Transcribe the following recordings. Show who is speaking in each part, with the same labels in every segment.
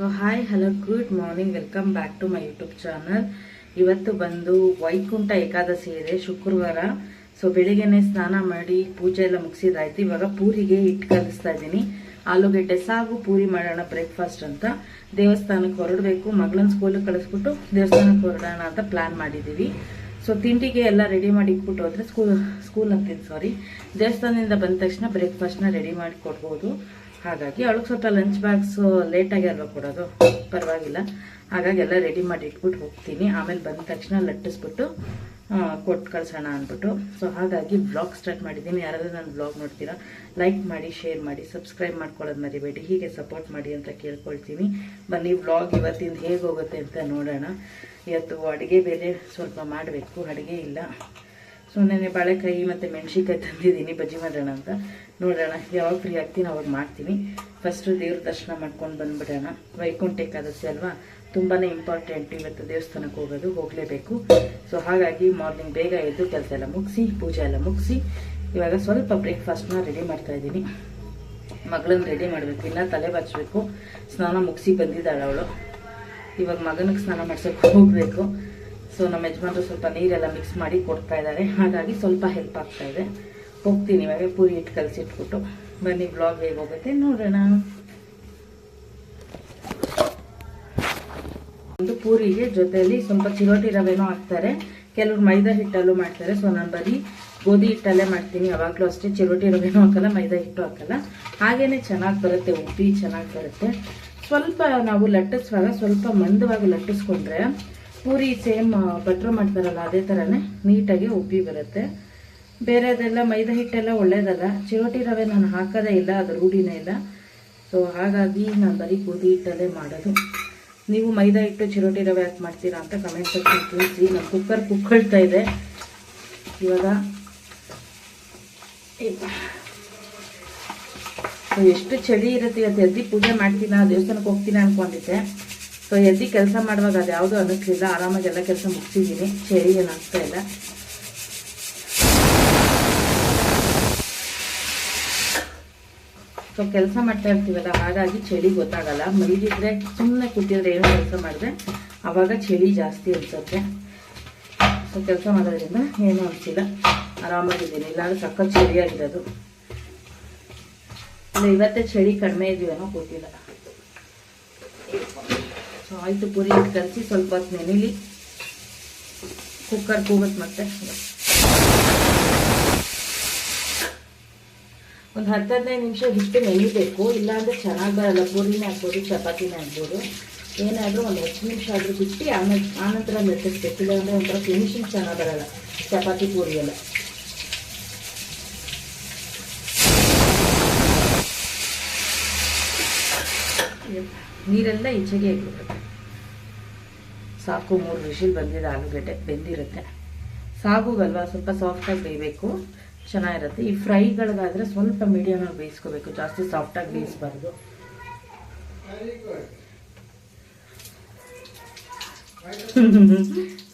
Speaker 1: So hi hello good morning welcome back to my YouTube channel ಇವತ್ತು ಬಂದು ವೈಕುಂಠ ಏಕಾದಶಿ ಇದೆ, ಶುಕ್ರವಾರ. ಸೊ ಬೆಳಿಗ್ಗೆನೆ ಸ್ನಾನ ಮಾಡಿ ಪೂಜೆ ಎಲ್ಲ ಮುಗಿಸಿದಾಯ್ತು. ಇವಾಗ ಪೂರಿಗೆ ಹಿಟ್ಟು ಕಲಿಸ್ತಾ ಇದ್ದೀನಿ. ಆಲೂಗೆಡ್ಡೆ ಸಾಗು, ಪೂರಿ ಮಾಡೋಣ ಬ್ರೇಕ್ಫಾಸ್ಟ್ ಅಂತ. ದೇವಸ್ಥಾನಕ್ಕೆ ಹೊರಡಬೇಕು. ಮಗಳನ್ನ ಸ್ಕೂಲಿಗೆ ಕಳಿಸ್ಬಿಟ್ಟು ದೇವಸ್ಥಾನಕ್ಕೆ ಹೊರಡೋಣ ಅಂತ ಪ್ಲಾನ್ ಮಾಡಿದ್ದೀವಿ. ಸೊ ತಿಂಡಿಗೆ ಎಲ್ಲ ರೆಡಿ ಮಾಡಿ ಇಟ್ಬಿಟ್ಟು ಹೋದ್ರೆ ಸ್ಕೂಲ್ ಸ್ಕೂಲ್ ಅಂತೀನಿ ಸಾರಿ ದೇವಸ್ಥಾನದಿಂದ ಬಂದ ತಕ್ಷಣ ಬ್ರೇಕ್ಫಾಸ್ಟ್ನ ರೆಡಿ ಮಾಡಿ ಕೊಡ್ಬೋದು. ಹಾಗಾಗಿ. ಅವಳಿಗೆ ಸ್ವಲ್ಪ ಲಂಚ್ ಬಾಕ್ಸ್ ಲೇಟಾಗಿ ಅಲ್ವಾ ಕೊಡೋದು? ಪರವಾಗಿಲ್ಲ. ಹಾಗಾಗಿ ಎಲ್ಲ ರೆಡಿ ಮಾಡಿ ಇಟ್ಬಿಟ್ಟು ಹೋಗ್ತೀನಿ. ಆಮೇಲೆ ಬಂದ ತಕ್ಷಣ ಲಟ್ಟಿಸ್ಬಿಟ್ಟು ಕೊಟ್ಟು ಕಳ್ಸೋಣ ಅಂದ್ಬಿಟ್ಟು. ಸೊ ಹಾಗಾಗಿ ಬ್ಲಾಗ್ ಸ್ಟಾರ್ಟ್ ಮಾಡಿದ್ದೀನಿ. ಯಾರಾದರೂ ನಾನು ಬ್ಲಾಗ್ ನೋಡ್ತೀರಾ ಲೈಕ್ ಮಾಡಿ ಶೇರ್ ಮಾಡಿ ಸಬ್ಸ್ಕ್ರೈಬ್ ಮಾಡ್ಕೊಳ್ಳೋದು ಮರಿಬೇಡಿ. ಹೀಗೆ ಸಪೋರ್ಟ್ ಮಾಡಿ ಅಂತ ಕೇಳ್ಕೊಳ್ತೀನಿ. ಬನ್ನಿ ಬ್ಲಾಗ್ ಇವತ್ತಿಂದ ಹೇಗೆ ಹೋಗುತ್ತೆ ಅಂತ ನೋಡೋಣ. ಇವತ್ತು ಅಡುಗೆ ಬೇರೆ ಸ್ವಲ್ಪ ಮಾಡಬೇಕು. ಅಡುಗೆ ಇಲ್ಲ. ಸೊ ನೆನೆ ಬಾಳೆಕಾಯಿ ಮತ್ತು ಮೆಣಸಿನ್ಕಾಯಿ ತಂದಿದ್ದೀನಿ, ಬಜ್ಜಿ ಮಾಡೋಣ ಅಂತ. ನೋಡೋಣ, ಯಾವಾಗ ಫ್ರೀ ಆಗ್ತೀನಿ ಅವಾಗ ಮಾಡ್ತೀನಿ. ಫಸ್ಟು ದೇವ್ರ ದರ್ಶನ ಮಾಡ್ಕೊಂಡು ಬಂದ್ಬಿಡೋಣ. ವೈಕುಂಠ ಏಕಾದಶಿ ಅಲ್ವಾ? ತುಂಬಾ ಇಂಪಾರ್ಟೆಂಟ್ ಇವತ್ತು ದೇವಸ್ಥಾನಕ್ಕೆ ಹೋಗೋದು, ಹೋಗಲೇಬೇಕು. ಸೊ ಹಾಗಾಗಿ ಮಾರ್ನಿಂಗ್ ಬೇಗ ಎದ್ದು ಕೆಲಸ ಎಲ್ಲ ಮುಗಿಸಿ, ಪೂಜೆ ಎಲ್ಲ ಮುಗಿಸಿ, ಇವಾಗ ಸ್ವಲ್ಪ ಬ್ರೇಕ್ಫಾಸ್ಟ್ನ ರೆಡಿ ಮಾಡ್ತಾ ಇದ್ದೀನಿ. ಮಗಳನ್ನ ರೆಡಿ ಮಾಡಬೇಕು. ಇನ್ನ ತಲೆ ಬಚ್ಚಬೇಕು ಸ್ನಾನ ಮುಗಿಸಿ ಬಂದಿದ್ದಾಳೆ ಅವಳು. ಇವಾಗ ಮಗನಿಗೆ ಸ್ನಾನ ಮಾಡ್ಸೋಕೆ ಹೋಗಬೇಕು. ಸೊ ನಮ್ಮ ಯಜಮಾನರು ಸ್ವಲ್ಪ ನೀರೆಲ್ಲ ಮಿಕ್ಸ್ ಮಾಡಿ ಕೊಡ್ತಾ ಇದ್ದಾರೆ. ಹಾಗಾಗಿ ಸ್ವಲ್ಪ ಹೆಲ್ಪ್ ಆಗ್ತಾ ಇದೆ. ಹೋಗ್ತೀನಿ ಇವಾಗ, ಪೂರಿ ಇಟ್ಟು ಕಲಸಿಟ್ಬಿಟ್ಟು. ಬನ್ನಿ ಬ್ಲಾಗ್ ಹೇಗೆ ಹೋಗುತ್ತೆ ನೋಡೋಣ. ಒಂದು ಪೂರಿಗೆ ಜೊತೆಯಲ್ಲಿ ಸ್ವಲ್ಪ ಚಿರೋಟಿ ರವೆನೂ ಹಾಕ್ತಾರೆ. ಕೆಲವ್ರು ಮೈದಾ ಹಿಟ್ಟಲ್ಲೂ ಮಾಡ್ತಾರೆ. ಸೊ ನಾನು ಬರೀ ಗೋಧಿ ಹಿಟ್ಟಲ್ಲೇ ಮಾಡ್ತೀನಿ. ಯಾವಾಗಲೂ ಅಷ್ಟೇ ಚಿರೋಟಿ ರವೆನೂ ಹಾಕಲ್ಲ, ಮೈದಾ ಹಿಟ್ಟು ಹಾಕಲ್ಲ. ಹಾಗೇ ಚೆನ್ನಾಗಿ ಬರುತ್ತೆ ಉಪ್ಪಿ ಚೆನ್ನಾಗಿ ಬರುತ್ತೆ. ಸ್ವಲ್ಪ ನಾವು ಲಟ್ಟಿಸುವಾಗ, ಸ್ವಲ್ಪ ಮಂದವಾಗಿ ಲಟ್ಟಿಸ್ಕೊಂಡ್ರೆ ಪೂರಿ ಸೇಮ್ ಬಟ್ರ್ ಮಾಡ್ತಾರಲ್ಲ, ಅದೇ ಥರನೇ ನೀಟಾಗಿ ಉಬ್ಬಿ ಬರುತ್ತೆ. ಬೇರೆದೆಲ್ಲ ಮೈದಾ ಹಿಟ್ಟೆಲ್ಲ ಒಳ್ಳೇದಲ್ಲ? ಚಿರೋಟಿ ರವೆ ನಾನು ಹಾಕೋದೇ ಇಲ್ಲ, ಅದು ರೂಢಿನೇ ಇಲ್ಲ. ಸೊ ಹಾಗಾಗಿ ನಾನು ಬರೀ ಗೋಧಿ ಹಿಟ್ಟಲ್ಲೇ ಮಾಡೋದು. ನೀವು ಮೈದಾ ಹಿಟ್ಟು, ಚಿರೋಟಿ ರವೆ ಯಾಕೆ ಮಾಡ್ತೀರಾ ಅಂತ ಕಮೆಂಟ್ ಸೆಕ್ಷನ್ ತಿಳಿಸಿ. ನಾನು ಕುಕ್ಕರ್ ಕುಕ್ಕಳ್ತಾ ಇದೆ. ಇವಾಗ ಸೊ ಎಷ್ಟು ಚಳಿ ಇರುತ್ತೆ, ಇವತ್ತು ಎದ್ದಿ ಪೂಜೆ ಮಾಡ್ತೀನ, ದೇವಸ್ಥಾನಕ್ಕೆ ಹೋಗ್ತೀನಿ ಅನ್ಕೊಂಡಿದ್ದೆ. ಸೊ ಎದ್ದಿ ಕೆಲಸ ಮಾಡುವಾಗ ಅದು ಯಾವುದೂ ಅನ್ನಿಸ್ಲಿಲ್ಲ. ಆರಾಮಾಗಿ ಎಲ್ಲ ಕೆಲಸ ಮುಗಿಸಿದ್ದೀನಿ. ಚಳಿ ಏನು ಅನಿಸ್ತಾ ಇಲ್ಲ. ಸೊ ಕೆಲಸ ಮಾಡ್ತಾ ಇರ್ತೀವಲ್ಲ, ಹಾಗಾಗಿ ಚಳಿ ಗೊತ್ತಾಗಲ್ಲ. ಮಲಗಿದ್ರೆ ಸುಮ್ಮನೆ ಕೂತಿದ್ರೆ ಏನು ಕೆಲಸ ಮಾಡಿದ್ರೆ ಆವಾಗ ಚಳಿ ಜಾಸ್ತಿ ಅನ್ಸುತ್ತೆ. ಸೊ ಕೆಲಸ ಮಾಡೋದ್ರಿಂದ ಏನೂ ಅನಿಸಿಲ್ಲ. ಆರಾಮಾಗಿದ್ದೀನಿ. ಇಲ್ಲಾಂದ್ರೆ ಸಕ್ಕ ಚಳಿಯಾಗಿರೋದು. ಅಂದರೆ ಇವತ್ತೇ ಚಳಿ ಕಡಿಮೆ ಇದೆಯೇನೋ ಗೊತ್ತಿಲ್ಲ. ಸೊ ಆಯಿತು ಪುರಿ ಕಲಸಿ ಸ್ವಲ್ಪ ಹೊತ್ತು ನೆನಿಲಿ. ಕುಕ್ಕರ್ ಕೂಗುತ್ತೆ ಮತ್ತೆ. ಒಂದು ಹತ್ತು ಹದಿನೈದು ನಿಮಿಷ ಹಿಟ್ಟು ನೆನಿಬೇಕು, ಇಲ್ಲಾಂದರೆ ಚೆನ್ನಾಗಿ ಬರಲ್ಲ. ಪೂರಿನೇ ಆಗ್ಬೋದು ಚಪಾತಿನೇ ಆಗ್ಬೋದು ಏನಾದರೂ ಒಂದು ಹತ್ತು ನಿಮಿಷ ಆದರೂ ಬಿಟ್ಟು ಆಮೇಲೆ ಆನಂತರ ಮೆತ್ತಿಸ್ಬೇಕು ಇಲ್ಲಾಂದ್ರೆ ಒಂಥರ ಫಿನಿಶಿಂಗ್ ಚೆನ್ನಾಗಿ ಬರಲ್ಲ, ಚಪಾತಿ ಪೂರಿ ಎಲ್ಲ. ನೀರೆಲ್ಲ ಈಚೆಗೆ ಇಟ್ಬಿಡುತ್ತೆ ಸಾಕು, ಮೂರು ವಿಷಿಲ್ ಬಂದಿದೆ ಆಲೂಗಡ್ಡೆ, ಬೆಂದಿರುತ್ತೆ. ಸಾಗುಗಲ್ವಾ? ಸ್ವಲ್ಪ ಸಾಫ್ಟಾಗಿ ಬೇಯಬೇಕು. ಚೆನ್ನಾಗಿರುತ್ತೆ. ಈ ಫ್ರೈಗಳಿಗಾದ್ರೆ ಸ್ವಲ್ಪ ಮೀಡಿಯಮಾಗಿ ಬೇಯಿಸ್ಕೋಬೇಕು. ಜಾಸ್ತಿ ಸಾಫ್ಟಾಗಿ ಬೇಯಿಸ್ಬಾರ್ದು.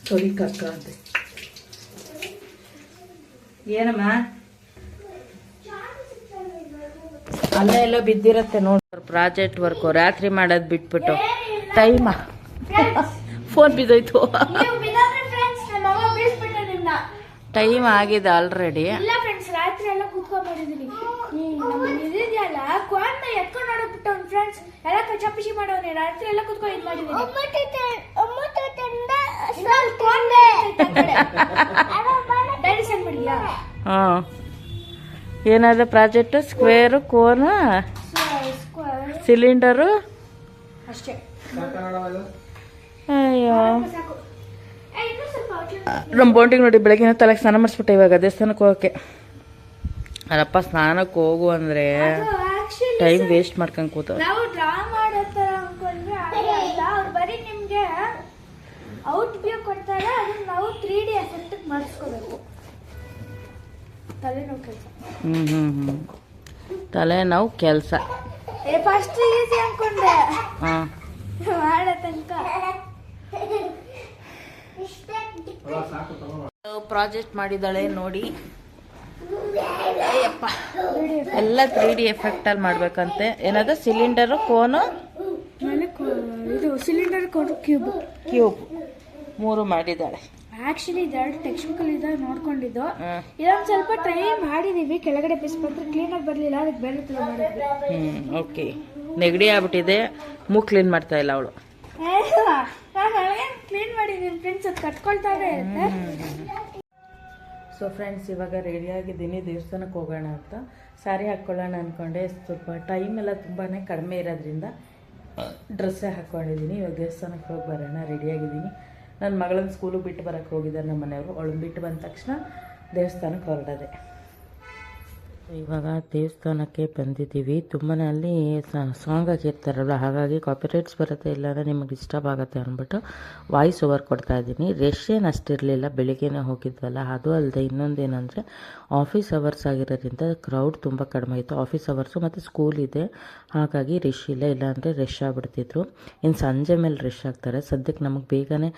Speaker 1: ಸರಿ ಕಕ್ಕ ಅಂತ ಏನಮ್ಮ? ಅಲ್ಲೇ ಎಲ್ಲ ಬಿದ್ದಿರತ್ತೆ ನೋಡಿ. ಪ್ರಾಜೆಕ್ಟ್ ವರ್ಕು ರಾತ್ರಿ ಮಾಡೋದು ಬಿಟ್ಬಿಟ್ಟು. ಟೈಮ ಫೋನ್ ಬಿದ್ದೋಯ್ತು. ಟೈಮ್ ಆಗಿದೆ ಆಲ್ರೆಡಿ
Speaker 2: ಇಲ್ಲ ಫ್ರೆಂಡ್ಸ್ ರಾತ್ರಿ ಎಲ್ಲ ಕೂತ್ಕೊಂಡ್ ಮಾಡಿದೀನಿ ನಮ್ಮ ಇದೆಯಲ್ಲ? ಕ್ವಾಂತ ಎತ್ಕೊಂಡು ನೋಡ್ಬಿಟ್ಟು ಅವ್ನ ಫ್ರೆಂಡ್ಸ್ ಎಲ್ಲ ಕಚಾಪಿಚಿ ಮಾಡವ್ನೆ. ರಾತ್ರಿ ಎಲ್ಲ ಕೂತ್ಕೊಂಡು ಇದು ಮಾಡಿದೀನಿ
Speaker 1: ಹಾಂ. ಏನಾದ ಪ್ರಾಜೆಕ್ಟು ಸ್ಕ್ವೇರು ಕೋನು ಸಿಲಿಂಡರು
Speaker 2: ಅಷ್ಟೇ.
Speaker 1: ಅಯ್ಯೋ. ನಮ್ಮ ಬೋಂಟಿಗೆ ನೋಡಿ ಬೆಳಗ್ಗೆ ತಲೆಗೆ ಸ್ನಾನ ಮಾಡಿಸ್ಬಿಟ್ಟೆ ಇವಾಗ ದೇವಸ್ಥಾನಕ್ಕೆ ಹೋಗೋಕ್ಕೆ. ಅಲ್ಲಪ್ಪ ಸ್ನಾನಕ್ಕೆ ಹೋಗು ಅಂದರೆ ಟೈಮ್ ವೇಸ್ಟ್ ಮಾಡ್ಕೊಂಡು ಕೂತ
Speaker 2: ನಾವು ಡ್ರಾ ಮಾಡೋ ತರ ಅನ್ಕೊಂಡ್ರೆ ಆಗಲ್ಲ ಅವ್ರು ಬರೀ ನಿಮ್ಗೆ ಔಟ್ ವ್ಯೂ ಕೊಡ್ತಾರೆ ಅದನ್ನ ನಾವು ತ್ರೀ ಡಿ ಎಫೆಕ್ಟ್ ಮಾಡಿಸ್ಕೋಬೇಕು. ತಲೆನೋವು ಕೆಲಸ.
Speaker 1: ಹ್ಞೂ ಹ್ಞೂ ಹ್ಞೂ ತಲೆನೋವು ಕೆಲಸ.
Speaker 2: ಏ ಫಸ್ಟ್ ಈಸಿ ಅನ್ಕೊಂಡೆ.
Speaker 1: ಹಾಂ.
Speaker 2: ಮಾಡೋ ತನಕ.
Speaker 1: ಪ್ರಾಜೆಕ್ಟ್ ಮಾಡಿದ್ದಾಳೆ ನೋಡಿ. ಎಲ್ಲ ತ್ರೀ ಡಿ ಎಫೆಕ್ಟಲ್ಲಿ ಮಾಡ್ಬೇಕಂತೆ. ಏನದು? ಸಿಲಿಂಡರು ಕೋನು
Speaker 2: ಇದು ಸಿಲಿಂಡರ್ ಕ್ಯೂಬ್
Speaker 3: ಕ್ಯೂಬ್ ಮೂರು ಮಾಡಿದ್ದಾಳೆ.
Speaker 2: ಆಕ್ಚುಲಿ ಇದೆರಡು ಅಲ್ಲಿ ಇದೆ ನೋಡ್ಕೊಂಡಿದ್ದು. ಇದೊಂದು ಸ್ವಲ್ಪ ಟ್ರೈ ಮಾಡಿದೀವಿ. ಕೆಳಗಡೆ ಪೀಸ್ ಬಂದ್ರೆ ಕ್ಲೀನಾಗಿ ಬರಲಿಲ್ಲ ಅದಕ್ಕೆ ಬೇರೆ ಥರ ಮಾಡಿದ್ವಿ.
Speaker 3: ಹ್ಞೂ ಓಕೆ ನೆಗಡಿ ಆಗ್ಬಿಟ್ಟಿದೆ. ಮೂಗ್ ಕ್ಲೀನ್ ಮಾಡ್ತಾ ಇಲ್ಲ ಅವಳು.
Speaker 2: ನಾನು ಕ್ಲೀನ್ ಮಾಡಿದೀನಿ ಫ್ರೆಂಡ್ಸ್ ಅದು ಕಟ್ಕೊಳ್ತಾನೆ ಇರುತ್ತೆ
Speaker 3: ಸೊ ಫ್ರೆಂಡ್ಸ್ ಇವಾಗ ರೆಡಿಯಾಗಿದ್ದೀನಿ ದೇವಸ್ಥಾನಕ್ಕೆ ಹೋಗೋಣ ಅಂತ. ಸ್ಯಾರಿ ಹಾಕ್ಕೊಳ್ಳೋಣ ಅಂದ್ಕೊಂಡೆ ಸ್ವಲ್ಪ ಟೈಮ್ ಎಲ್ಲ ತುಂಬಾ ಕಡಿಮೆ ಇರೋದ್ರಿಂದ ಡ್ರೆಸ್ಸೇ ಹಾಕ್ಕೊಂಡಿದ್ದೀನಿ ಇವಾಗ ದೇವಸ್ಥಾನಕ್ಕೆ ಹೋಗಿ ಬರೋಣ ರೆಡಿಯಾಗಿದ್ದೀನಿ ನನ್ನ ಮಗಳನ್ನ ಸ್ಕೂಲಿಗೆ ಬಿಟ್ಟು ಬರೋಕ್ಕೆ ಹೋಗಿದ್ದಾರೆ ನಮ್ಮ ಮನೆಯವರು ಬಿಟ್ಟು ಬಂದ ತಕ್ಷಣ ದೇವಸ್ಥಾನಕ್ಕೆ ಹೊರಡೋದೆ. ಇವಾಗ ದೇವಸ್ಥಾನಕ್ಕೆ ಬಂದಿದ್ದೀವಿ. ತುಂಬಾ ಅಲ್ಲಿ ಸಾಂಗ್ ಹಾಕಿರ್ತಾರಲ್ಲ ಹಾಗಾಗಿ ಕಾಪಿರೈಟ್ಸ್ ಬರುತ್ತೆ ಇಲ್ಲಾಂದರೆ ನಿಮಗೆ ಡಿಸ್ಟರ್ಬ್ ಆಗುತ್ತೆ ಅಂದ್ಬಿಟ್ಟು ವಾಯ್ಸ್ ಓವರ್ ಕೊಡ್ತಾ ಇದ್ದೀನಿ. ರಶ್ ಏನು ಅಷ್ಟಿರಲಿಲ್ಲ, ಬೆಳಿಗ್ಗೆನೇ ಹೋಗಿದ್ವಲ್ಲ ಅದು ಅಲ್ಲದೆ ಇನ್ನೊಂದೇನೆಂದರೆ ಆಫೀಸ್ ಅವರ್ಸ್ ಆಗಿರೋದ್ರಿಂದ ಕ್ರೌಡ್ ತುಂಬ ಕಡಿಮೆ ಇತ್ತು. ಆಫೀಸ್ ಅವರ್ಸು ಮತ್ತು ಸ್ಕೂಲ್ ಇದೆ. ಹಾಗಾಗಿ ರಶ್ ಇಲ್ಲ. ಇಲ್ಲಾಂದರೆ ರಶ್ ಆಗಿಬಿಡ್ತಿದ್ರು. ಇನ್ನು ಸಂಜೆ ಮೇಲೆ ರಶ್ ಆಗ್ತಾರೆ. ಸದ್ಯಕ್ಕೆ ನಮಗೆ ಬೇಗನೆ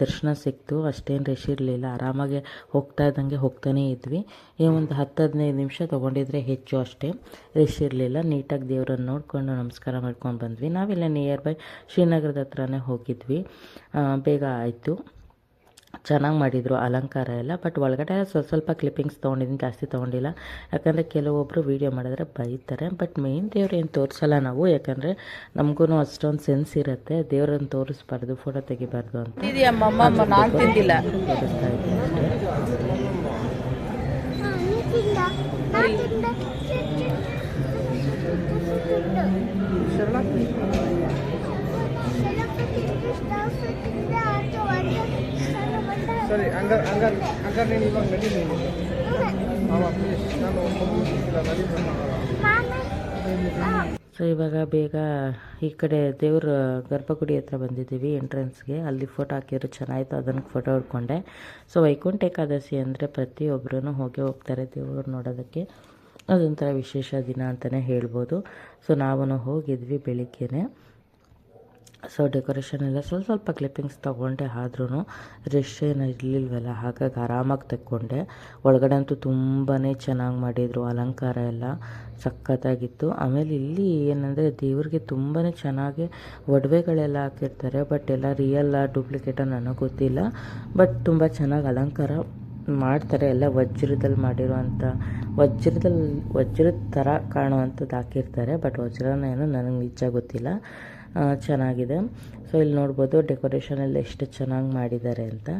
Speaker 3: ದರ್ಶನ ಸಿಕ್ತು. ಅಷ್ಟೇನು ರಶ್ ಇರಲಿಲ್ಲ. ಆರಾಮಾಗಿ ಹೋಗ್ತಾ ಇದ್ದಂಗೆ ಹೋಗ್ತಾನೇ ಇದ್ವಿ. ಈ ಒಂದು ಹತ್ತು, ಹದಿನೈದು ನಿಮಿಷ ತೊಗೊಂಡಿದ್ರೆ ಹೆಚ್ಚು ಅಷ್ಟೇ. ರಶ್ ಇರಲಿಲ್ಲ. ನೀಟಾಗಿ ದೇವರನ್ನು ನೋಡಿಕೊಂಡು ನಮಸ್ಕಾರ ಮಾಡ್ಕೊಂಡು ಬಂದ್ವಿ. ನಾವಿಲ್ಲ ನಿಯರ್ ಬೈ ಶ್ರೀನಗರದ ಹತ್ರನೇ ಹೋಗಿದ್ವಿ. ಬೇಗ ಆಯಿತು. ಚೆನ್ನಾಗಿ ಮಾಡಿದರು ಅಲಂಕಾರ ಎಲ್ಲ ಬಟ್ ಒಳಗಡೆ ಸ್ವಲ್ಪ ಸ್ವಲ್ಪ ಕ್ಲಿಪ್ಪಿಂಗ್ಸ್ ತೊಗೊಂಡಿದ್ದೀನಿ ಜಾಸ್ತಿ ತೊಗೊಂಡಿಲ್ಲ ಯಾಕಂದರೆ ಕೆಲವೊಬ್ಬರು ವೀಡಿಯೋ ಮಾಡಿದ್ರೆ ಬೈತಾರೆ ಬಟ್ ಮೇಯ್ನ್ ದೇವ್ರು ಏನು ತೋರಿಸಲ್ಲ ನಾವು ಯಾಕಂದರೆ ನಮಗೂ ಅಷ್ಟೊಂದು ಸೆನ್ಸ್ ಇರುತ್ತೆ ದೇವ್ರನ್ನ ತೋರಿಸ್ಬಾರ್ದು ಫೋಟೋ ತೆಗಿಬಾರ್ದು ಅಂತ ತೋರಿಸ್ತಾ ಇದ್ದೀನಿ ಅಷ್ಟೇ
Speaker 4: ಸರಿ ಹಂಗಾರೆ ಹಂಗಾರೆ ಹಂಗಾರೆ ನೀನು ಇವಾಗ ಪ್ಲೀಸ್ ನಾನು. ನಡಿ
Speaker 3: ಸೊ ಇವಾಗ ಬೇಗ ಈ ಕಡೆ ದೇವ್ರ ಗರ್ಭಗುಡಿ ಹತ್ರ ಬಂದಿದ್ದೀವಿ ಎಂಟ್ರೆನ್ಸ್ಗೆ ಅಲ್ಲಿ ಫೋಟೋ ಹಾಕಿದ್ರು ಚೆನ್ನಾಗಿತ್ತು ಅದನ್ನು ಫೋಟೋ ಹೊಡ್ಕೊಂಡೆ. ಸೊ ವೈಕುಂಠ ಏಕಾದಶಿ ಅಂದರೆ ಪ್ರತಿಯೊಬ್ಬರೂ ಹೋಗಿ ಹೋಗ್ತಾರೆ ದೇವ್ರು ನೋಡೋದಕ್ಕೆ. ಅದೊಂಥರ ವಿಶೇಷ ದಿನ ಅಂತಲೇ ಹೇಳ್ಬೋದು. ಸೊ ನಾವು ಹೋಗಿದ್ವಿ ಬೆಳಿಗ್ಗೆನೆ. ಸೊ ಡೆಕೋರೇಷನ್ ಎಲ್ಲ ಸ್ವಲ್ಪ ಸ್ವಲ್ಪ ಕ್ಲಿಪ್ಪಿಂಗ್ಸ್ ತೊಗೊಂಡೆ ಆದ್ರೂ ರೆಶ್ ಏನು ಇರಲಿಲ್ವಲ್ಲ, ಹಾಗಾಗಿ ಆರಾಮಾಗಿ ತೆಕ್ಕೊಂಡೆ. ಒಳಗಡೆ ಅಂತೂ ತುಂಬಾ ಚೆನ್ನಾಗಿ ಮಾಡಿದರು, ಅಲಂಕಾರ ಎಲ್ಲ ಸಖತ್ತಾಗಿತ್ತು. ಆಮೇಲೆ ಇಲ್ಲಿ ಏನಂದರೆ ದೇವ್ರಿಗೆ ತುಂಬಾ ಚೆನ್ನಾಗಿ ಒಡವೆಗಳೆಲ್ಲ ಹಾಕಿರ್ತಾರೆ ಬಟ್ ಎಲ್ಲ ರಿಯಲ್ಲ ಡೂಪ್ಲಿಕೇಟ ನನಗೆ ಗೊತ್ತಿಲ್ಲ. ಬಟ್ ತುಂಬ ಚೆನ್ನಾಗಿ ಅಲಂಕಾರ ಮಾಡ್ತಾರೆ, ಎಲ್ಲ ವಜ್ರದಲ್ಲಿ ಮಾಡಿರುವಂಥ ವಜ್ರದಲ್ಲಿ, ವಜ್ರದ ಥರ ಕಾಣುವಂಥದ್ದು ಹಾಕಿರ್ತಾರೆ ಬಟ್ ವಜ್ರನ ಏನು ನನಗೆ ನಿಜ ಗೊತ್ತಿಲ್ಲ. ಚೆನ್ನಾಗಿದೆ. ಸೊ ಇಲ್ಲಿ ನೋಡ್ಬೋದು ಡೆಕೋರೇಷನ್ ಎಲ್ಲ ಎಷ್ಟು ಚೆನ್ನಾಗಿ ಮಾಡಿದ್ದಾರೆ ಅಂತ.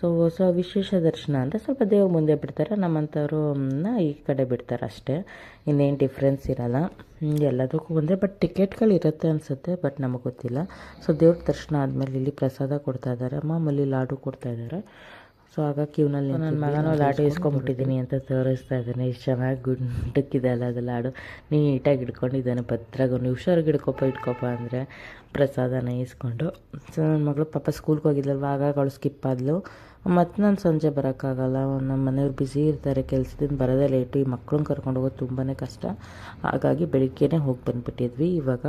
Speaker 3: ಸೊ ಸೊ ವಿಶೇಷ ದರ್ಶನ ಅಂದರೆ ಸ್ವಲ್ಪ ದೇವ್ರ ಮುಂದೆ ಬಿಡ್ತಾರೆ ನಮ್ಮಂಥವ್ರನ್ನ ಈ ಕಡೆ ಬಿಡ್ತಾರೆ ಅಷ್ಟೇ. ಇನ್ನೇನು ಡಿಫ್ರೆನ್ಸ್ ಇರಲ್ಲ. ಎಲ್ಲದಕ್ಕೂ ಒಂದೇ ಬಟ್ ಟಿಕೆಟ್ಗಳು ಇರುತ್ತೆ ಅನಿಸುತ್ತೆ ಬಟ್ ನಮಗೆ ಗೊತ್ತಿಲ್ಲ. ಸೊ ದೇವ್ರ ದರ್ಶನ ಆದಮೇಲೆ ಇಲ್ಲಿ ಪ್ರಸಾದ ಕೊಡ್ತಾ ಇದ್ದಾರೆ, ಮಾಮೂಲಿ ಲಾಡು ಕೊಡ್ತಾ ಇದ್ದಾರೆ. ಸೊ ಆಗ ಕ್ಯೂನಲ್ಲಿ ನನ್ನ ಮಗನೂ ಲಾಡು ಇಸ್ಕೊಂಡ್ಬಿಟ್ಟಿದ್ದೀನಿ ಅಂತ ತೋರಿಸ್ತಾ ಇದ್ದಾನೆ. ಇಷ್ಟು ಚೆನ್ನಾಗಿ ಗುಂಡಕ್ಕಿದೆ ಅಲ್ಲ ಅದು ಲಾಡು. ನೀಟಾಗಿ ಹಿಡ್ಕೊಂಡಿದ್ದಾನೆ ಭದ್ರಾಗ ನೀವು ಹುಷಾರಾಗಿ ಹಿಡ್ಕೊಪ್ಪ ಇಟ್ಕೊಪ್ಪ ಅಂದರೆ ಪ್ರಸಾದನ ಇಸ್ಕೊಂಡು ಸೊ ನನ್ನ ಮಗಳು ಪಾಪ ಸ್ಕೂಲ್ಗೆ ಹೋಗಿದ್ದಲ್ವ ಆಗ ಅವಳು ಸ್ಕಿಪ್ ಆದ್ಲು. ಮತ್ತು ನಾನು ಸಂಜೆ ಬರೋಕ್ಕಾಗಲ್ಲ. ನಮ್ಮ ಮನೆಯವ್ರು ಬ್ಯುಸಿ ಇರ್ತಾರೆ, ಕೆಲಸದಿಂದ ಬರೋದೇ ಲೇಟು ಈ ಮಕ್ಕಳನ್ನ ಕರ್ಕೊಂಡು ಹೋಗೋದು ತುಂಬಾ ಕಷ್ಟ. ಹಾಗಾಗಿ ಬೆಳಿಗ್ಗೆನೇ ಹೋಗಿ ಬಂದುಬಿಟ್ಟಿದ್ವಿ. ಇವಾಗ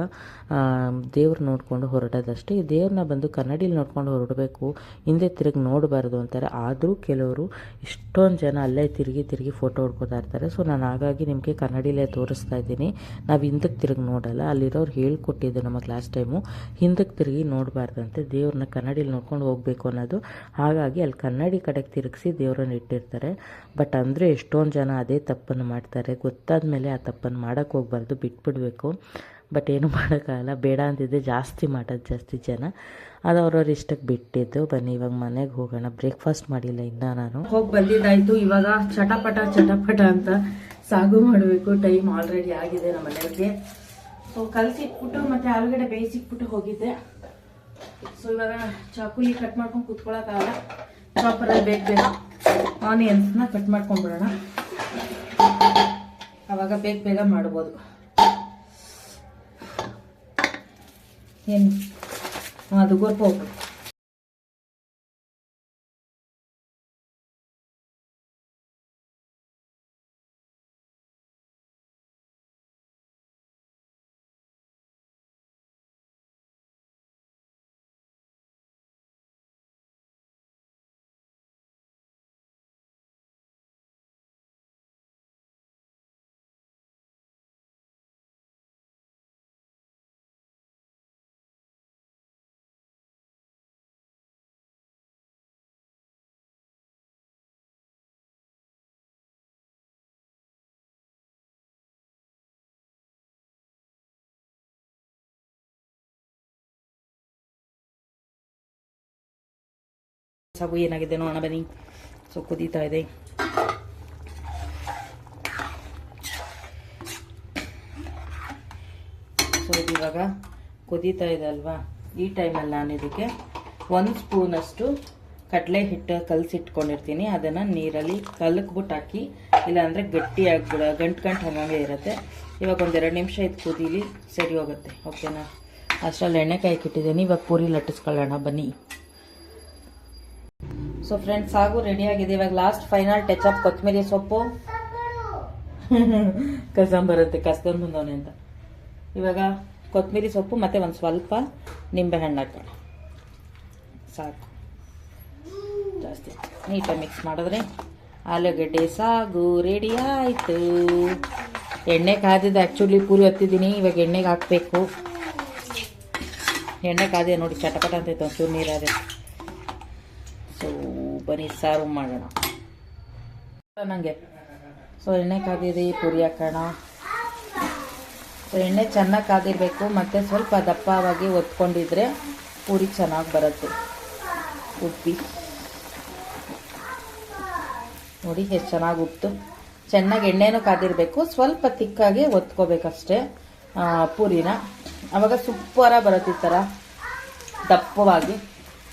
Speaker 3: ದೇವ್ರು ನೋಡಿಕೊಂಡು ಹೊರಡೋದಷ್ಟೇ ಈ ದೇವ್ರನ್ನ ಬಂದು ಕನ್ನಡಿಲಿ ನೋಡ್ಕೊಂಡು ಹೊರಡಬೇಕು. ಹಿಂದೆ ತಿರುಗಿ ನೋಡಬಾರ್ದು ಅಂತಾರೆ. ಆದರೂ ಕೆಲವರು ಇಷ್ಟೊಂದು ಜನ ಅಲ್ಲೇ ತಿರುಗಿ ತಿರುಗಿ ಫೋಟೋ ಹೊಡ್ಕೊತಾ ಇರ್ತಾರೆ. ಸೊ ನಾನು ಹಾಗಾಗಿ ನಿಮಗೆ ಕನ್ನಡಿಲೇ ತೋರಿಸ್ತಾ ಇದ್ದೀನಿ. ನಾವು ಹಿಂದಕ್ಕೆ ತಿರುಗಿ ನೋಡಲ್ಲ. ಅಲ್ಲಿರೋರು ಹೇಳ್ಕೊಟ್ಟಿದ್ದು ನಮಗೆ ಲಾಸ್ಟ್ ಟೈಮು ಹಿಂದಕ್ಕೆ ತಿರುಗಿ ನೋಡಬಾರ್ದಂತೆ ದೇವ್ರನ್ನ ಕನ್ನಡಿಲಿ ನೋಡ್ಕೊಂಡು ಹೋಗಬೇಕು ಅನ್ನೋದು. ಹಾಗಾಗಿ ಅಲ್ಲಿ ಕನ್ನಡಿ ಕಡೆಗೆ ತಿರುಗಿಸಿ ದೇವ್ರನ್ನ ಇಟ್ಟಿರ್ತಾರೆ. ಬಟ್ ಅಂದರೆ ಎಷ್ಟೊಂದು ಜನ ಅದೇ ತಪ್ಪನ್ನು ಮಾಡ್ತಾರೆ. ಗೊತ್ತಾದ ಮೇಲೆ ಆ ತಪ್ಪನ್ನು ಮಾಡೋಕ್ಕೆ ಹೋಗ್ಬಾರ್ದು, ಬಿಟ್ಬಿಡ್ಬೇಕು. ಬಟ್ ಏನು ಮಾಡೋಕ್ಕಾಗಲ್ಲ. ಬೇಡ ಅಂತಿದ್ದೆ ಜಾಸ್ತಿ ಮಾಡೋದು ಜಾಸ್ತಿ ಜನ. ಅದು ಅವ್ರವ್ರ ಇಷ್ಟಕ್ಕೆ ಬಿಟ್ಟಿದ್ದು. ಬನ್ನಿ, ಇವಾಗ ಮನೆಗೆ ಹೋಗೋಣ. ಬ್ರೇಕ್ಫಾಸ್ಟ್ ಮಾಡಿಲ್ಲ ಇನ್ನ ನಾನು. ಹೋಗಿ ಬಂದಿದ್ದಾಯ್ತು. ಇವಾಗ ಚಟಪಟ ಚಟಪಟ ಅಂತ ಸಾಗು ಮಾಡಬೇಕು. ಟೈಮ್ ಆಲ್ರೆಡಿ ಆಗಿದೆ ನಮ್ಮ ಮನೆಯವ್ರಿಗೆ ಸೊ ಕಲಸಿಟ್ಬಿಟ್ಟು ಮತ್ತೆ ಆಲೂಗಡ್ಡೆ ಬೇಯಿಸಿಟ್ಬಿಟ್ಟು ಹೋಗಿದ್ದೆ. ಸೊ ಇವಾಗ ಚಾಕುಲಿ ಕಟ್ ಮಾಡ್ಕೊಂಡು ಕೂತ್ಕೊಳ್ಳೋಕ್ಕಾಗಲ್ಲ ಚಾಪರಲ್ಲಿ ಬೇಗ ಬೇಗ ಆನಿಯನ್ಸ್ನ ಕಟ್ ಮಾಡ್ಕೊಂಡ್ಬಿಡೋಣ. ಅವಾಗ ಬೇಗ ಬೇಗ ಮಾಡ್ಬೋದು. ಏನು? ಅದು ಗೊತ್ತು
Speaker 1: ಸಾಗು ಏನಾಗಿದೆ ನೋಡೋಣ ಬನ್ನಿ ಸೊ ಕುದೀತಾ ಇದೆ ಸೊ ಇವಾಗ ಕುದೀತಾ ಇದೆ ಅಲ್ವಾ ಈ ಟೈಮಲ್ಲಿ ನಾನು ಇದಕ್ಕೆ ಒಂದು ಸ್ಪೂನಷ್ಟು ಕಡಲೆ ಹಿಟ್ಟು ಕಲಸಿಟ್ಕೊಂಡಿರ್ತೀನಿ. ಅದನ್ನು ನೀರಲ್ಲಿ ಕಲಕ್ಬಿಟ್ಟು ಹಾಕಿ, ಇಲ್ಲಾಂದರೆ ಗಟ್ಟಿ ಆಗ್ಬಿಡ ಗಂಟು ಗಂಟು ಹಂಗಂಗೆ ಇರುತ್ತೆ. ಇವಾಗ ಒಂದೆರಡು ನಿಮಿಷ ಇದು ಕುದೀಲಿ ಸರಿ ಹೋಗುತ್ತೆ. ಓಕೆನಾ ಅಷ್ಟರಲ್ಲಿ ಎಣ್ಣೆ ಕಾಯ್ಕಿಟ್ಟಿದ್ದೀನಿ ಇವಾಗ ಪೂರಿ ಲಟ್ಟಿಸ್ಕೊಳ್ಳೋಣ. ಬನ್ನಿ. ಸೊ ಫ್ರೆಂಡ್ಸ್ ಸಾಗು ರೆಡಿ ಆಗಿದೆ. ಇವಾಗ ಲಾಸ್ಟ್ ಫೈನಲ್ ಟಚ್ ಅಪ್ ಕೊತ್ತಂಬರಿ ಸೊಪ್ಪು. ಕಸಂ ಬರುತ್ತೆ ಕಸ್ಕೊಂಡು ಬಂದವನೆ ಅಂತ. ಇವಾಗ ಕೊತ್ತಂಬರಿ ಸೊಪ್ಪು, ಮತ್ತು ಒಂದು ಸ್ವಲ್ಪ ನಿಂಬೆ ಹಣ್ಣು ಹಾಕೋಣ. ಸಾಕು. ಜಾಸ್ತಿ ನೀಟಾಗಿ ಮಿಕ್ಸ್ ಮಾಡಿದ್ರೆ ಆಲೂಗಡ್ಡೆ ಸಾಗು ರೆಡಿ ಆಯಿತು. ಎಣ್ಣೆ ಕಾದಿದ್ದು ಆ್ಯಕ್ಚುಲಿ ಪೂರಿ ಹತ್ತಿದ್ದೀನಿ ಇವಾಗ ಎಣ್ಣೆಗೆ ಹಾಕಬೇಕು. ಎಣ್ಣೆ ಕಾದಿದೆ ನೋಡಿ, ಚಟಪಟ ಅಂತೈತೆ ಒಂಚೂರು ನೀರಾದ್ರೆ ಸೊ ಬನ್ನಿ ಸಾರು ಮಾಡೋಣ. ನನಗೆ ಸೊ, ಎಣ್ಣೆ ಕಾದಿದೆ ಪುರಿ ಹಾಕೋಣ. ಸೊ, ಎಣ್ಣೆ ಚೆನ್ನಾಗಿ ಕಾದಿರಬೇಕು, ಮತ್ತು ಸ್ವಲ್ಪ ದಪ್ಪವಾಗಿ ಒತ್ಕೊಂಡಿದ್ರೆ ಪೂರಿ ಚೆನ್ನಾಗಿ ಬರುತ್ತೆ. ಉಪ್ಪಿ. ನೋಡಿ, ಎಷ್ಟು ಚೆನ್ನಾಗಿ ಉಪ್ತು ಚೆನ್ನಾಗಿ ಎಣ್ಣೆನೂ ಕಾದಿರಬೇಕು, ಸ್ವಲ್ಪ ತಿಕ್ಕಾಗಿ ಒತ್ಕೋಬೇಕಷ್ಟೇ ಪೂರಿನ. ಆವಾಗ ಸೂಪರಾಗಿ ಬರುತ್ತೆ ಈ ಥರ ದಪ್ಪವಾಗಿ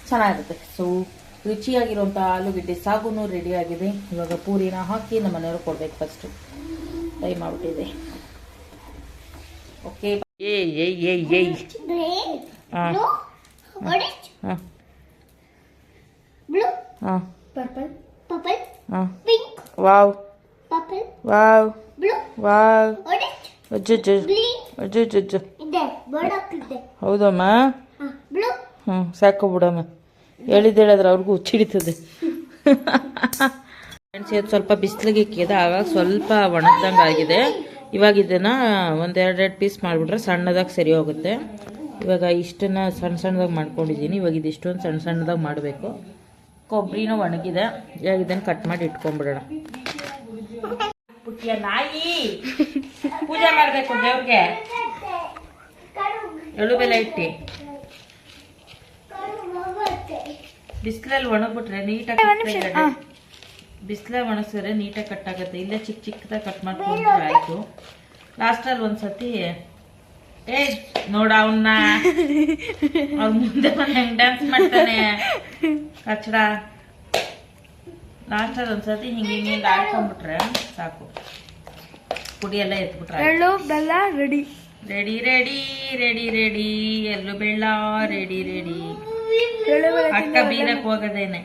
Speaker 1: ಚೆನ್ನಾಗಿರುತ್ತೆ. ಸೊ ರುಚಿಯಾಗಿರುವಂಥ ಆಲೂಗಡ್ಡೆ ಸಾಗುನು ರೆಡಿ ಆಗಿದೆ. ಇವಾಗ ಪೂರಿನ ಹಾಕಿ ನಮ್ಮ ಮನೆಯವ್ರು ಕೊಡ್ಬೇಕು ಫಸ್ಟು ಟೈಮ್ ಆಗ್ಬಿಟ್ಟಿದೆ ಓಕೆ ಏಯ್ ಏಯ್ ಏಯ್ ಏಯ್ ಹಾಂ. ಹಾಂ.
Speaker 2: ಬ್ಲೂ
Speaker 1: ಹಾಂ.
Speaker 2: ಪರ್ಪಲ್ ಪರ್ಪಲ್
Speaker 1: ಹಾಂ.
Speaker 2: Pink
Speaker 1: wow
Speaker 2: purple
Speaker 1: wow
Speaker 2: blue
Speaker 1: wow
Speaker 2: orange
Speaker 1: ಅಜ್ಜಜ್ಜು. ಅಜ್ಜಜ್ಜು ಹೌದಮ್ಮ?
Speaker 2: ಬ್ಲೂ
Speaker 1: ಹ್ಞೂ ಸಾಕು ಬಿಡಮ್ಮ. ಹೇಳಿದ್ರೆ ಅವ್ರಿಗೂ ಹುಚ್ಚಿಡಿತದೆ ಇವತ್ತು ಸ್ವಲ್ಪ ಬಿಸಿಲಿಗೆ ಇಕ್ಕಿದೆ ಆವಾಗ ಸ್ವಲ್ಪ ಒಣಗ್ದಂಗೆ ಆಗಿದೆ. ಇವಾಗ ಇದನ್ನು ಒಂದು ಎರಡೆರಡು ಪೀಸ್ ಮಾಡಿಬಿಟ್ರೆ ಸಣ್ಣದಾಗಿ ಸರಿ ಹೋಗುತ್ತೆ. ಇವಾಗ ಇಷ್ಟನ್ನು ಸಣ್ಣ ಸಣ್ಣದಾಗಿ ಮಾಡ್ಕೊಂಡಿದ್ದೀನಿ ಇವಾಗ ಇದಿಷ್ಟೊಂದು ಸಣ್ಣ ಸಣ್ಣದಾಗಿ ಮಾಡಬೇಕು. ಕೊಬ್ಬರಿನೂ ಒಣಗಿದೆ. ಇವಾಗ ಇದನ್ನು ಕಟ್ ಮಾಡಿ ಇಟ್ಕೊಂಡ್ಬಿಡೋಣ ನಾಯಿ! ಪೂಜೆ ಮಾಡಬೇಕು ದೇವ್ರಿಗೆ. ಎಳು ಬೆಲೆ ಇಟ್ಟು. ಬಿಸಿಲಲ್ಲಿ ಒಣಗ್ಬಿಟ್ರೆ ನೀಟಾಗಿ ಬಿಸಿಲಲ್ಲಿ ಒಣಗಿಸಿದ್ರೆ ನೀಟಾಗಿ ಕಟ್ ಆಗುತ್ತೆ. ಇಲ್ಲೇ ಚಿಕ್ಕ ಚಿಕ್ಕದಾಗಿ ಕಟ್ ಮಾಡ್ಕೊಂಡ್ರೆ ಆಯ್ತು. ಲಾಸ್ಟಲ್ಲಿ ಒಂದ್ಸತಿ ಏ ನೋಡ ಅವನ್ನ ಅವ್ರ ಮುಂದೆ ಬಂದು ಹೆಂಗ್ ಡ್ಯಾನ್ಸ್ ಮಾಡ್ತಾನೆ. ಕಚಡ ಲಾಸ್ಟಲ್ಲಿ ಒಂದ್ಸತಿ ಹಿಂಗೆ ಹಿಂಗೆ ಆಡ್ಕೊಂಡ್ಬಿಟ್ರೆ ಸಾಕು. ಪುಡಿ ಎಲ್ಲ ಎತ್ಬಿಟ್ರೆ.
Speaker 2: ಎಳ್ಳು ಬೆಲ್ಲ ready.
Speaker 1: Ready ready ready ready. ಎಲ್ಲೂ ಬೆಳ್ಳ ರೆಡಿ ರೆಡಿ.
Speaker 2: ಬೆಲ್ಲ
Speaker 1: ಅಕ್ಕ ಬೀರಕ್ ಹೋಗದೇನೆ.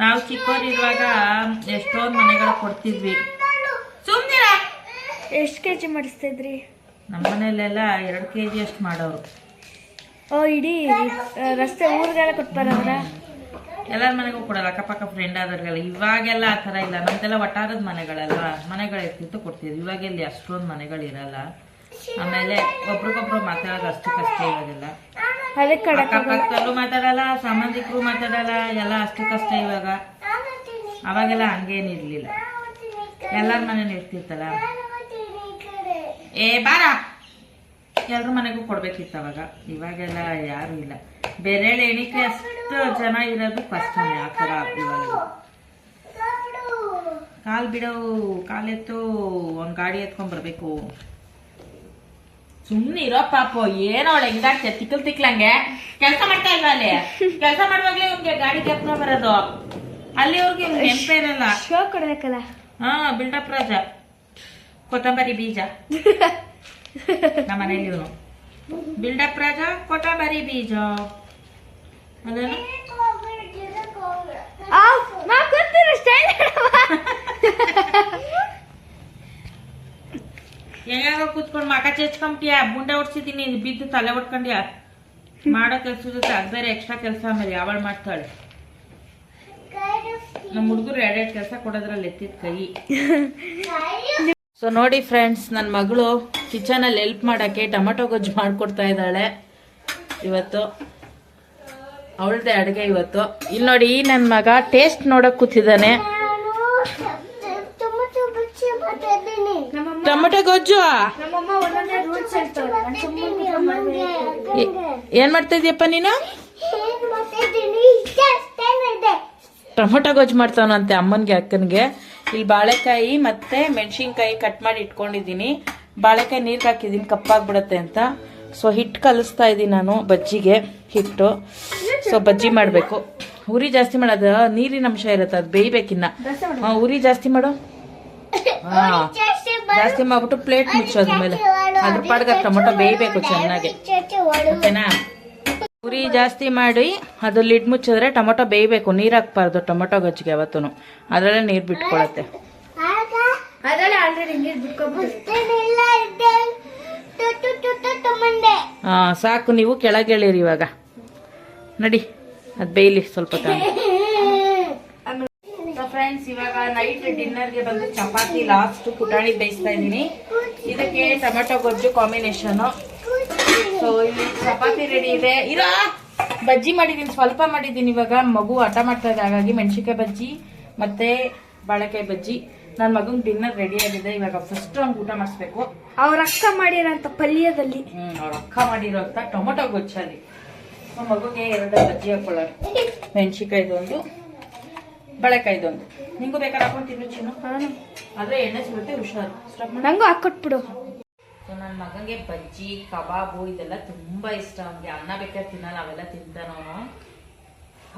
Speaker 1: ನಾವು ಚಿಕ್ಕವರಿರುವಾಗ ಎಷ್ಟೊಂದ್ ಮನೆಗಳ ಕೊಡ್ತಿದ್ವಿ. ಸುಮ್ನಿರ.
Speaker 2: ಎಷ್ಟು ಕೆ ಜಿ ಮಾಡಿಸ್ತಿದ್ರಿ?
Speaker 1: ನಮ್ಮ ಮನೇಲೆಲ್ಲ ಎರಡು ಕೆ ಜಿ ಅಷ್ಟು ಮಾಡೋರು.
Speaker 2: ಓ ಇಡೀ ರಸ್ತೆ ಊರಿಗೆಲ್ಲ ಕೊಟ್ಬಾರ
Speaker 1: ಎಲ್ಲರ ಮನೆಗೂ ಕೊಡಲ್ಲ ಅಕ್ಕಪಕ್ಕ ಫ್ರೆಂಡ್ ಆದವ್ರಿಗೆಲ್ಲ. ಇವಾಗೆಲ್ಲ ಆ ಥರ ಇಲ್ಲ. ನಮ್ದೆಲ್ಲ ಒಟ್ಟಾರದ ಮನೆಗಳಲ್ವಾ? ಮನೆಗಳಿರ್ತಿತ್ತು ಕೊಡ್ತಿದ್ವಿ. ಇವಾಗ ಇಲ್ಲಿ ಅಷ್ಟೊಂದು ಮನೆಗಳಿರಲ್ಲ. ಆಮೇಲೆ ಒಬ್ರಿಗೊಬ್ರು ಮಾತಾಡೋದು ಅಷ್ಟು ಕಷ್ಟ ಇವಾಗೆಲ್ಲ
Speaker 2: ಅದಕ್ಕೆ
Speaker 1: ಅಕ್ಕಪಕ್ಕದಲ್ಲೂ ಮಾತಾಡಲ್ಲ ಸಂಬಂಧಿಕರು ಮಾತಾಡಲ್ಲ ಎಲ್ಲ ಅಷ್ಟು ಕಷ್ಟ ಇವಾಗ. ಅವಾಗೆಲ್ಲ ಹಂಗೇನಿರ್ಲಿಲ್ಲ ಎಲ್ಲರ ಮನೇಲಿ ಇರ್ತಿತ್ತಲ್ಲ? ಏ ಬಾರ. ಎಲ್ರ ಮನೆಗೂ ಕೊಡ್ಬೇಕಿತ್ತು ಅವಾಗ. ಇವಾಗೆಲ್ಲ ಯಾರು ಇಲ್ಲ. ಬೇರೆ ಎಣಿಕೆ ಅಷ್ಟು ಜನ ಇರೋದು ಕಷ್ಟನೇ ಆ ಥರ ಇವಾಗ. ಕಾಲ್ ಬಿಡೋ ಕಾಲೆತ್ತು ಒಂದು ಗಾಡಿ ಎತ್ಕೊಂಡ್ ಬರ್ಬೇಕು. ಸುಮ್ನೆ ಇರೋ ಪಾಪ ಏನೋ ಅವಳು ಹೆಂಗಾಡ್ತೆ ತಿಕ್ಕಲ್ ತಿಕ್ಲಂಗೆ. ಕೆಲಸ ಮಾಡ್ತಾ ಇಲ್ವಾ ಅಲ್ಲಿ? ಕೆಲಸ ಮಾಡುವಾಗ್ಲೇ ಇವ್ನಿಗೆ ಗಾಡಿ ಕೆಪ್ನ ಬರೋದು. ಅಲ್ಲಿ ಅಲ್ಲಿವ್ರಿಗೆ ನೆನಪೇ ಇರಲ್ಲ.
Speaker 2: ಶೋ ಕೊಡ್ಬೇಕಲ್ಲ?
Speaker 1: ಹಾ ಬಿಲ್ಡಪ್ ರಾಜ. ಕೊತ್ತಂಬರಿ ಬೀಜ. ನಮ್ಮ ಮನೇಲಿ ಇವನು ಬಿಲ್ಡಪ್ ರಾಜ ಕೊತ್ತಂಬರಿ ಬೀಜ. ಅದೇನು
Speaker 2: ಗೊತ್ತಿಲ್ಲ ಸ್ಟೈಲ್
Speaker 1: ಹೆಂಗ ಕೂತ್ಕೊಂಡು ಮಕ ಚಚ್ಕೊಂಬಿಟ್ಯಾ ಬುಂಡೆ ಹೊಡ್ಸಿದೀನಿ ಬಿದ್ದು ತಲೆ ಹೊಡ್ಕೊಂಡ್ಯ ಮಾಡೋ ಕೆಲ್ಸ ಜೊತೆ ಎಕ್ಸ್ಟ್ರಾ ಕೆಲಸ ಆಮೇಲೆ ಯಾವಾಗ ಮಾಡ್ತಾಳೆ? ನಮ್ಮ ಹುಡುಗರು ಎರಡೆರಡು ಕೆಲಸ ಕೊಡೋದ್ರಲ್ಲಿ ಎತ್ತಿದ ಕೈ. ಸೊ ನೋಡಿ ಫ್ರೆಂಡ್ಸ್ ನನ್ನ ಮಗಳು ಕಿಚನಲ್ಲಿ ಹೆಲ್ಪ್ ಮಾಡೋಕ್ಕೆ ಟೊಮೆಟೊ ಗೊಜ್ಜು ಮಾಡಿಕೊಡ್ತಾ ಇದ್ದಾಳೆ. ಇವತ್ತು ಅವಳದೇ ಅಡುಗೆ ಇವತ್ತು. ಇಲ್ಲಿ ನೋಡಿ ನನ್ನ ಮಗ ಟೇಸ್ಟ್ ನೋಡೋಕೆ ಕೂತಿದ್ದಾನೆ.
Speaker 2: ಮಾಡ್ಬೇಕು.
Speaker 1: ಗೊಜ್ಜು? ಏನ್ ಮಾಡ್ತಾ ಇದೀಯಪ್ಪ ನೀನು? ಟೊಮೊಟೊ ಗೊಜ್ಜು ಮಾಡ್ತಾವನಂತೆ ಅಮ್ಮನಿಗೆ ಅಕ್ಕನಿಗೆ. ಇಲ್ಲಿ ಬಾಳೆಕಾಯಿ ಮತ್ತೆ ಮೆಣಸಿನ್ಕಾಯಿ ಕಟ್ ಮಾಡಿ ಇಟ್ಕೊಂಡಿದ್ದೀನಿ. ಬಾಳೆಕಾಯಿ ನೀರ್ಗೆ ಹಾಕಿದ್ದೀನಿ ಕಪ್ಪಾಗ್ಬಿಡತ್ತೆ ಅಂತ. ಸೊ ಹಿಟ್ಟು ಕಲಿಸ್ತಾ ಇದ್ದೀನಿ ನಾನು ಬಜ್ಜಿಗೆ ಹಿಟ್ಟು. ಸೊ ಬಜ್ಜಿ ಮಾಡಬೇಕು. ಉರಿ ಜಾಸ್ತಿ ಮಾಡೋದು ನೀರಿನ ಅಂಶ ಇರುತ್ತೆ ಅದು ಬೇಯ್ಬೇಕಿನ್ನ. ಹಾ, ಉರಿ ಜಾಸ್ತಿ ಮಾಡು. ಹಾ. ಜಾಸ್ತಿ ಮಾಡ್ಬಿಟ್ಟು ಪ್ಲೇಟ್ ಮುಚ್ಚೋದು ಮೇಲೆ ಅದ್ರ ಪಾಡ್ಗ ಟೊಮೊಟೊ ಬೇಯ್ಬೇಕು ಚೆನ್ನಾಗಿ. ಓಕೆನಾ? ಉರಿ ಜಾಸ್ತಿ ಮಾಡಿ ಅದು ಲಿಡ್ ಮುಚ್ಚಿದ್ರೆ ಟೊಮೊಟೊ ಬೇಯಬೇಕು. ನೀರು ಹಾಕ್ಬಾರ್ದು ಟೊಮೊಟೊ ಗಜ್ಜಿಗೆ ಅವತ್ತೂ ಅದರಲ್ಲೇ ನೀರು ಬಿಟ್ಕೊಳತ್ತೆ. ಸಾಕು ನೀವು ಕೆಳಗಿಳಿರಿ ಇವಾಗ. ನಡಿ ಅದು ಬೇಯಲಿ ಸ್ವಲ್ಪ ಫ್ರೆಂಡ್ಸ್ ಇವಾಗ ನೈಟ್ ಡಿನ್ನರ್ಗೆ ಬಂದು ಚಪಾತಿ ಲಾಸ್ಟ್ ಪುಟಾಣಿ ಬೇಯಿಸ್ತಾ ಇದ್ದೀನಿ. ಇದಕ್ಕೆ ಟೊಮೆಟೊ ಗೊಜ್ಜು ಕಾಂಬಿನೇಷನ್ ಸೊ ಇಲ್ಲಿ ಚಪಾತಿ ರೆಡಿ ಇದೆ. ಇರೋ! ಬಜ್ಜಿ ಮಾಡಿದ್ದೀನಿ ಸ್ವಲ್ಪ ಮಾಡಿದ್ದೀನಿ ಇವಾಗ. ಮಗು ಹಠ ಮಾಡ್ತಾ ಇದೆ ಹಾಗಾಗಿ ಮೆಣಸಿನ್ಕಾಯಿ ಬಜ್ಜಿ ಮತ್ತೆ ಬಾಳೆಕಾಯಿ ಬಜ್ಜಿ. ನನ್ನ ಮಗನ್ ಡಿನ್ನರ್ ರೆಡಿ ಆಗಿದೆ ಇವಾಗ ಫಸ್ಟ್ ಒಂದು ಊಟ ಮಾಡಿಸ್ಬೇಕು.
Speaker 2: ಅವ್ರ ಅಕ್ಕ ಮಾಡಿರೋಂಥ ಪಲ್ಯದಲ್ಲಿ.
Speaker 1: ಹ್ಮ್ ಅವ್ರ ಅಕ್ಕ ಮಾಡಿರೋಂಥ ಟೊಮೊಟೊ ಗೊಜ್ಜಲ್ಲಿ. ಮಗುಗೆ ಎರಡು ಬಜ್ಜಿ ಹಾಕೊಳ್ಳೋಣ. ಮೆಣಸಿನ್ಕಾಯ್ದೊಂದು. ಬಾಳೆಕಾಯ್ದೊಂದು. ನಿಂಗೂ ಬೇಕಾದ್ರೆ ಹಾಕೊಂಡು ತಿನ್ನು ಚಿನ್ನು. ಆದ್ರೆ ಎಣ್ಣೆ ಸಿಗುತ್ತೆ ಹುಷಾರು.
Speaker 2: ನಂಗೂ ಹಾಕೊಟ್ಬಿಡು
Speaker 1: ಸೊ ನನ್ನ ಮಗಂಗೆ ಬಜ್ಜಿ ಕಬಾಬು ಇದೆಲ್ಲ ತುಂಬಾ ಇಷ್ಟ ಅವ್ನಿಗೆ. ಅನ್ನ ಬೇಕಾದ್ರೆ ತಿನ್ನಲ್ಲ ಅವೆಲ್ಲ ತಿಂತಾನ ಅವನು.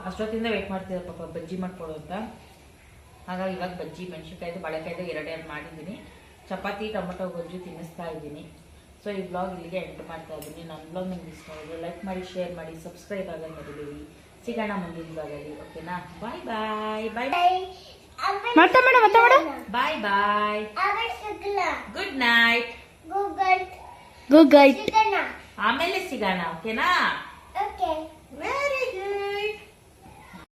Speaker 1: ಅಷ್ಟೊತ್ತಿಂದ ವೇಟ್ ಮಾಡ್ತಿದ್ದ ಪಾಪ ಬಜ್ಜಿ ಮಾಡ್ಕೊಡು ಅಂತ. ಹಾಗಾಗಿ ಇವಾಗ ಬಜ್ಜಿ ಮೆಣಸಿನ್ಕಾಯ್ದು ಬಳೆಕಾಯ್ದು ಎರಡೆರಡು ಮಾಡಿದ್ದೀನಿ. ಚಪಾತಿ ಟೊಮೊಟೊ ಗೊಜ್ಜು ತಿನ್ನಿಸ್ತಾ ಇದ್ದೀನಿ. ಸೊ ಈ ಬ್ಲಾಗ್ ಇಲ್ಲಿಗೆ ಎಂಟು ಮಾಡ್ತಾ ಇದ್ದೀನಿ. ನನ್ನ ಬ್ಲಾಗ್ ನಿಮ್ಗೆ ಇಷ್ಟ ಆಗಿದೆ ಲೈಕ್ ಮಾಡಿ ಶೇರ್ ಮಾಡಿ ಸಬ್ಸ್ಕ್ರೈಬ್ ಆಗೋದು ಮರಿಬೇಡಿ. ಸಿಗೋಣ ಮುಂದಿನ ಭಾಗದಲ್ಲಿ ಓಕೆನಾ ಬಾಯ್ ಬಾಯ್ ಬಾಯ್
Speaker 2: ಮತ್ತೆ ಮೇಡ ಮತ್ತೆ ಮೇಡ.
Speaker 1: Bye bye good night good
Speaker 2: Google
Speaker 1: ಆಮೇಲೆ ಸಿಗೋಣ ಓಕೆನಾ ವೆರಿ ಗುಡ್